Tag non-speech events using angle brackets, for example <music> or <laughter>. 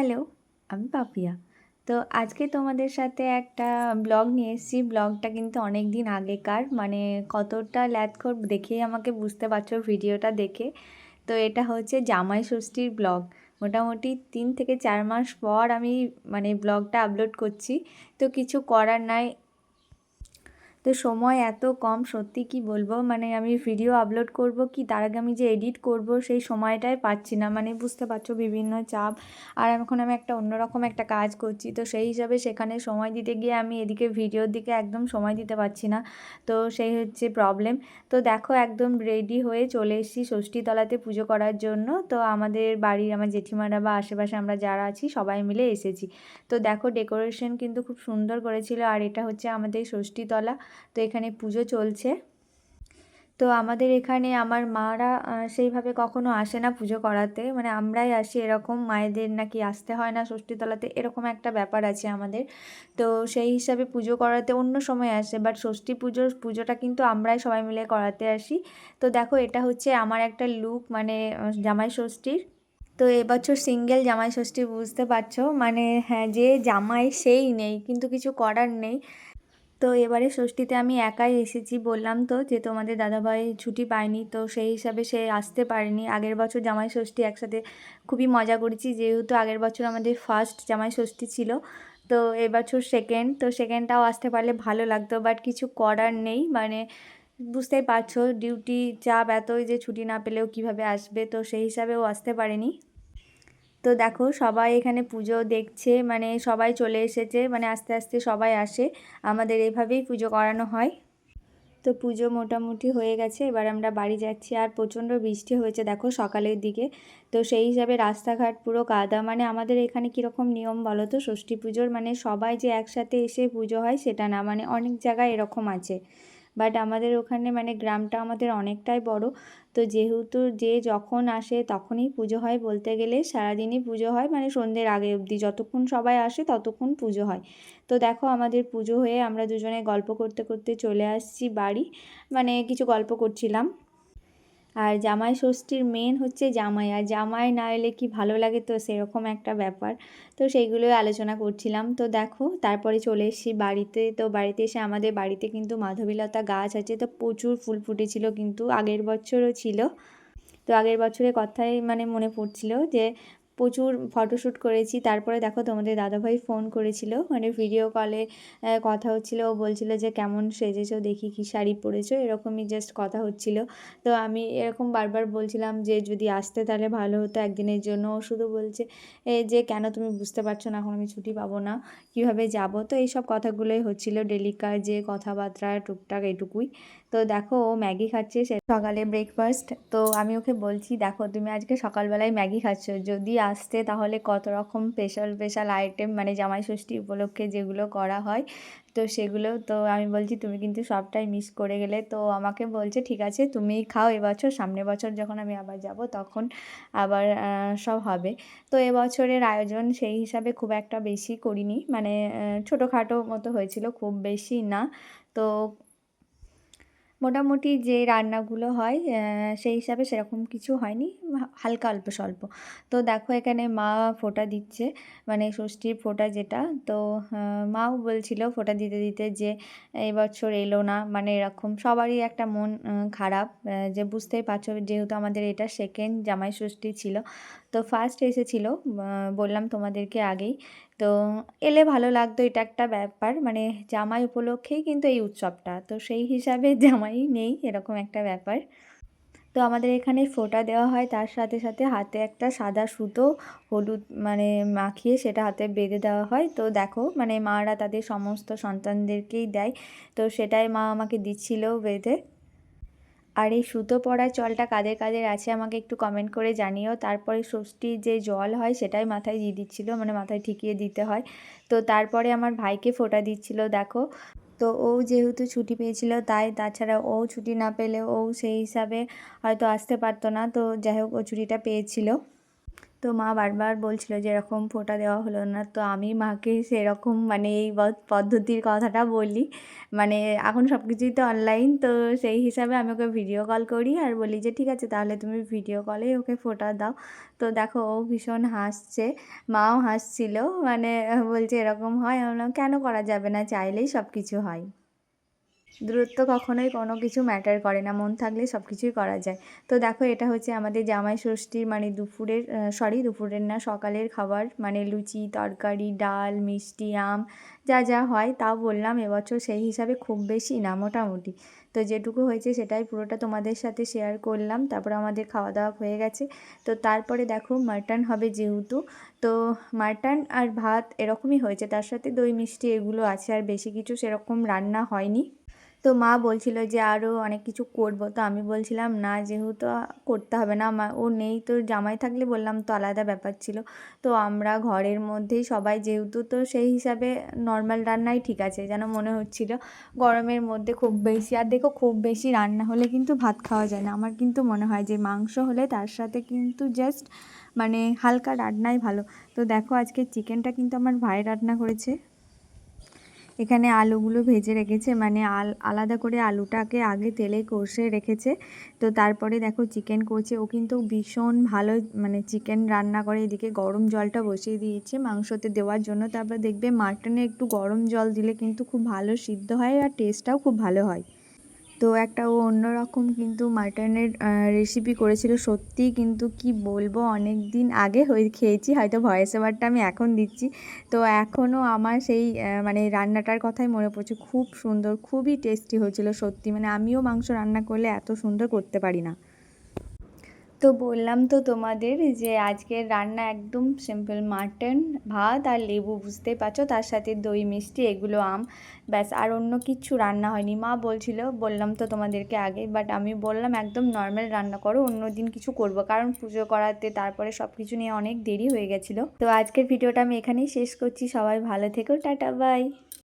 Hello, আমি পাপিয়া। তো আজকে তোমাদের সাথে একটা ব্লগ নিয়ে এসেছি। ব্লগটা কিন্তু অনেক দিন আগেকার মানে কতটা ল্যাথখোর দেখেই আমাকে বুঝতে পারছ ভিডিওটা দেখে। তো এটা হচ্ছে জামাই ষষ্ঠীর ব্লগ। মোটামুটি তিন থেকে চার মাস পর আমি মানে ব্লগটা আপলোড করছি। তো কিছু করার নাই তো সময় এত কম, সত্যি কি বলব? মানে আমি ভিডিও আপলোড করব কি, তার আগে আমি যে এডিট করব সেই সময়টাই পাচ্ছি না। মানে বুঝতে পারছ বিভিন্ন চাপ। আর এখন আমি একটা অন্যরকম একটা কাজ করছি। তো সেই হিসাবে সেখানে সময় দিতে গিয়ে আমি এদিকে ভিডিওর দিকে একদম সময় দিতে পারছি না। তো সেই হচ্ছে প্রবলেম তো দেখো একদম রেডি হয়ে চলে এসেছি ষষ্ঠীতলাতে পুজো করার জন্য। তো আমাদের বাড়ির, আমার জেঠিমারা বা আশেপাশে আমরা যারা আছি সবাই মিলে এসেছি। তো দেখো ডেকোরেশন কিন্তু খুব সুন্দর করেছিল। আর এটা হচ্ছে আমাদের ষষ্ঠীতলা। তো এখানে পুজো চলছে। তো আমাদের এখানে আমার মারা সেইভাবে কখনো আসে না পুজো করাতে। মানে আমরাই আসি এরকম, মায়েদের নাকি আসতে হয় না ষষ্ঠীতলাতে, এরকম একটা ব্যাপার আছে আমাদের। তো সেই হিসাবে পুজো করাতে অন্য সময় আসে বাট ষষ্ঠী পুজোর পুজোটা কিন্তু আমরাই সবাই মিলে করাতে আসি। তো দেখো, এটা হচ্ছে আমার একটা লুক মানে জামাই ষষ্ঠীর। তো এবছর সিঙ্গেল জামাই ষষ্ঠী, বুঝতে পারছ? মানে হ্যাঁ যে জামাই সেই নেই, কিন্তু কিছু করার নেই। তো এবারে ষষ্ঠীতে আমি একাই এসেছি। বললাম তো যে তোমাদের দাদাভাই ছুটি পায়নি, তো সেই হিসাবে সে আসতে পারেনি। আগের বছর জামাই ষষ্ঠী একসাথে খুবই মজা করেছি, যেহেতু আগের বছর আমাদের ফার্স্ট জামাই ষষ্ঠী ছিল। তো এবছর সেকেন্ড তো সেকেন্ডটাও আসতে পারলে ভালো লাগতো বাট কিছু করার নেই। মানে বুঝতেই পারছ ডিউটি চাপ এতই যে ছুটি না পেলেও কীভাবে আসবে, তো সেই হিসাবেও আসতে পারেনি। তো দেখো সবাই এখানে পুজো দেখছে মানে সবাই চলে এসেছে মানে আস্তে আস্তে সবাই আসে। আমাদের এভাবেই পুজো করানো হয়। তো পুজো মোটামুটি হয়ে গেছে, এবার আমরা বাড়ি যাচ্ছি। আর প্রচণ্ড বৃষ্টি হয়েছে দেখো সকালের দিকে। তো সেই হিসাবে রাস্তাঘাট পুরো কাদা মানে আমাদের এখানে কীরকম নিয়ম বলো তো? ষষ্ঠী পুজোর মানে সবাই যে একসাথে এসে পুজো হয় সেটা না। মানে অনেক জায়গায় এরকম আছে। বাট আমাদের ওখানে মানে গ্রামটা আমাদের অনেকটাই বড়। তো যেহেতু যে যখন আসে তখনই পুজো হয় বলতে গেলে সারাদিনই পুজো হয় মানে সন্ধ্যের আগে অবধি যতক্ষণ সবাই আসে ততক্ষণ পুজো হয়। তো দেখো আমাদের পুজো হয়ে আমরা দুজনে গল্প করতে করতে চলে আসছি বাড়ি মানে কিছু গল্প করছিলাম। আর জামাই ষষ্ঠীর মেন হচ্ছে জামাই। আর জামাই না এলে কি ভালো লাগে? তো সেরকম একটা ব্যাপার। তো সেইগুলোই আলোচনা করছিলাম। তো দেখো, তারপরে চলে এসেছি বাড়িতে। তো বাড়িতে এসে আমাদের বাড়িতে কিন্তু মাধবীলতা গাছ আছে। তো প্রচুর ফুল ফুটেছিল কিন্তু আগের বছরও ছিল। তো আগের বছরের কথাই মানে মনে পড়ছিল যে প্রচুর ফটোশ্যুট করেছি। তারপরে দেখো তোমাদের দাদাভাই ফোন করেছিল। মানে ভিডিও কলে কথা হচ্ছিল। ও বলছিল যে, কেমন সেজেছো? দেখি কি শাড়ি পরেছো? এরকমই জাস্ট কথা হচ্ছিল। তো আমি এরকম বারবার বলছিলাম যে, যদি আসতে তাহলে ভালো হতো। একদিনের জন্য ও শুধু বলছে যে, কেন তুমি বুঝতে পারছ না? এখন আমি ছুটি পাবো না। কীভাবে যাব? তো এইসব কথাগুলোই হচ্ছিল। ডেলিকার যে কথাবার্তা, টুকটাক এটুকুই। তো দেখো ও ম্যাগি খাচ্ছে, সে সকালে ব্রেকফাস্ট তো আমি ওকে বলছি, দেখো, তুমি আজকে সকালবেলায় ম্যাগি খাচ্ছ। যদি আসতে তাহলে কত রকম স্পেশাল স্পেশাল আইটেম মানে জামাই ষষ্ঠী উপলক্ষে যেগুলো করা হয়, তো সেগুলো, তো আমি বলছি, তুমি কিন্তু সবটাই মিস করে গেলে। তো আমাকে বলছে, ঠিক আছে তুমি খাও এবছর, সামনের বছর যখন আমি আবার যাব, তখন আবার সব হবে। তো এবছরের আয়োজন সেই হিসাবে খুব একটা বেশি করিনি মানে ছোটোখাটো মতো হয়েছিল, খুব বেশি না। তো মোটামুটি যে রান্নাগুলো হয় সেই হিসাবে সেরকম কিছু হয়নি হালকা অল্প স্বল্প। তো দেখো এখানে মা ফোঁটা দিচ্ছে মানে ষষ্ঠীর ফোঁটা যেটা, তো মাও বলছিল ফোঁটা দিতে দিতে যে এবছর এলো না মানে এরকম সবারই একটা মন খারাপ যে বুঝতেই পারছ যেহেতু আমাদের এটা সেকেন্ড জামাই ষষ্ঠী ছিল। তো ফার্স্ট এসেছিল বললাম তোমাদেরকে আগেই তো এলে ভালো লাগতো, এটা একটা ব্যাপার। মানে জামাই উপলক্ষেই কিন্তু এই উৎসবটা। তো সেই হিসাবে <laughs> জামাই নেই, এরকম একটা ব্যাপার। তো আমাদের এখানে ফোঁটা দেওয়া হয়, তার সাথে সাথে হাতে একটা সাদা সুতো, হলুদ মানে মাখিয়ে সেটা হাতে বেঁধে দেওয়া হয়। তো দেখো মানে মারা তাদের সমস্ত সন্তানদেরকেই দেয়। তো সেটাই মা আমাকে দিচ্ছিল বেঁধে। আর এই সুতো পরার চলটা কাদের কাদের আছে আমাকে একটু কমেন্ট করে জানিও। তারপরে ষষ্ঠীর যে জল হয় সেটাই মাথায় দিয়ে দিচ্ছিল মানে মাথায় ঠিকিয়ে দিতে হয়। তো তারপরে আমার ভাইকে ফোটা দিচ্ছিল, দেখো। তো ও যেহেতু ছুটি পেয়েছিল, তাই তাছাড়া ও ছুটি না পেলে ও সেই হিসাবে হয়তো আসতে পারতো না। তো যাই হোক, ও ছুটিটা পেয়েছিল। তো মা বারবার বলছিল যে এরকম ফোঁটা দেওয়া হলো না। তো আমি মাকে সেরকম মানে এই পদ্ধতির কথাটা বলি। মানে এখন সব কিছুই তো অনলাইন তো সেই হিসাবে আমি ওকে ভিডিও কল করি আর বলি যে ঠিক আছে, তাহলে তুমি ভিডিও কলেই ওকে ফোঁটা দাও। তো দেখো, ও ভীষণ হাসছে, মাও হাসছিল। মানে বলছে এরকম হয়, আমি কেন করা যাবে না? চাইলেই সব কিছু হয়। দূরত্ব কখনোই কোনো কিছু ম্যাটার করে না। মন থাকলে সব কিছুই করা যায়। তো দেখো, এটা হচ্ছে আমাদের জামাই ষষ্ঠীর মানে দুপুরের সরি দুপুরের না, সকালের খাবার। মানে লুচি, তরকারি, ডাল, মিষ্টি, আম, যা যা হয়, তাও বললাম, এবছর সেই হিসাবে খুব বেশি না, মোটামুটি। তো যেটুকু হয়েছে সেটাই পুরোটা তোমাদের সাথে শেয়ার করলাম। তারপর আমাদের খাওয়া দাওয়া হয়ে গেছে। তো তারপরে দেখো মাটন হবে যেহেতু। তো মাটন আর ভাত এরকমই হয়েছে। তার সাথে দই মিষ্টি এগুলো আছে, আর বেশি কিছু সেরকম রান্না হয়নি। তো মা বলছিল যে আরও অনেক কিছু করব। তো আমি বলছিলাম, না, যেহেতু করতে হবে না, মা, ও নেই তো জামাই থাকলে? বললাম, তো আলাদা ব্যাপার ছিল। তো আমরা ঘরের মধ্যেই সবাই, যেহেতু তো সেই হিসাবে নর্মাল রান্নাই ঠিক আছে, যেন মনে হচ্ছিল। গরমের মধ্যে খুব বেশি, আর দেখো খুব বেশি রান্না হলে কিন্তু ভাত খাওয়া যায় না। আমার কিন্তু মনে হয় যে, মাংস হলে তার সাথে কিন্তু জাস্ট মানে হালকা রান্নাই ভালো। তো দেখো আজকে চিকেনটা কিন্তু আমার ভাই রান্না করেছে। এখানে আলুগুলো ভেজে রেখেছে মানে আল, আলাদা করে আলুটাকে আগে তেলে কষে রেখেছে। তো তারপরে দেখো চিকেন করছে ও কিন্তু ভীষণ ভালো মানে চিকেন রান্না করে। এদিকে গরম জলটা বসিয়ে দিয়েছে মাংসতে দেওয়ার জন্য। তারপর দেখবে মাটনে একটু গরম জল দিলে কিন্তু খুব ভালো সিদ্ধ হয় আর টেস্টটাও খুব ভালো হয়। তো একটা ও অন্যরকম কিন্তু মাটনের রেসিপি করেছিল। সত্যি কিন্তু কি বলব অনেক দিন আগে হয়ে খেয়েছি, হয়তো ভয়েস ওভারটা আমি এখন দিচ্ছি। তো এখনও আমার সেই মানে রান্নাটার কথাই মনে পড়ছে। খুব সুন্দর, খুবই টেস্টি হয়েছিল সত্যি। মানে আমিও মাংস রান্না করলে এত সুন্দর করতে পারি না। তো বললাম তো তোমাদের যে আজকের রান্না একদম সিম্পল মাটন ভাত আর লেবু, বুঝতেই পারছ? তার সাথে দই, মিষ্টি, এগুলো আম, ব্যাস। আর অন্য কিছু রান্না হয়নি। মা বলছিল, বললাম তো তোমাদেরকে আগে বাট আমি বললাম একদম নর্মাল রান্না করো অন্য দিন কিছু করব। কারণ পুজো করাতে, তারপরে সব কিছু নিয়ে অনেক দেরি হয়ে গেছিল। তো আজকের ভিডিওটা আমি এখানেই শেষ করছি। সবাই ভালো থেকো। Tata bye